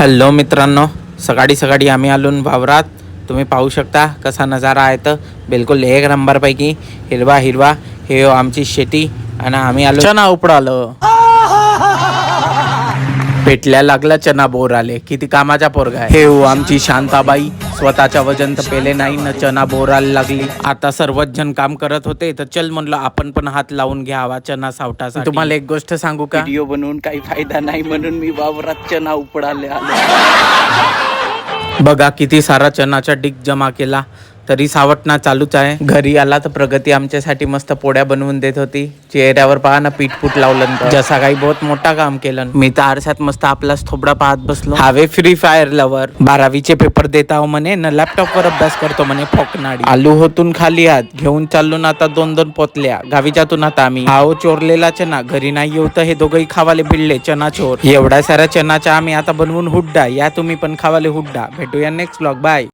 Hello मित्रांनो सकाळी सकाळी आम्ही आलो न वावरात. तुम्ही पाहू शकता कसा नजारा आहे तर. बिलकुल एक नंबरपैकी हिरवा हिरवा हे आमची शेती. आणि आम्ही आलो. चना उपडालो. पेटल्या लागला चना बोर आले किती कामाचा पोरगा आहे. हे हो आमची शांताबाई. स्वतःच्या वजन तर पेले नाही न चना बोरायला लागली. आता सर्वच जण काम करत होते तर चल म्हणलं आपण पण हात लावून घ्यावा चना सावटासाठी. तुम्हाला एक गोष्ट सांगू का? व्हिडिओ बनवून काही फायदा नाही म्हणून मी वावरात चना उपडाले आलो. बघा किती सारा चनाचा डिग जमा केला. तरी सावटणा चालूच आहे. घरी आला तर प्रगती आमच्यासाठी मस्त पोळ्या बनवून देत होती. चेहऱ्यावर पहा ना पीठ फूट लावलं जसा काही बहुत मोठा काम केलं. मी तर आरशात मस्त आपलाच थोबडा पाहत बसलो. हवे फ्री फायर लवर बारावीचे पेपर देत आहो म्हणे न लॅपटॉप वर अभ्यास करतो म्हणे फोकनाडी आलू होतून खाली आत घेऊन चाललो ना आता दोन दोन पोतल्या. गावीच्यातून आता आम्ही. हाव चोरलेला चना. घरी नाही येऊ तर हे दोघंही खावाले भिडले चना चोर. एवढ्या साऱ्या चनाच्या आम्ही आता बनवून हुड्डा. या तुम्ही पण खावाले हुड्डा. भेटूया नेक्स्ट ब्लॉग बाय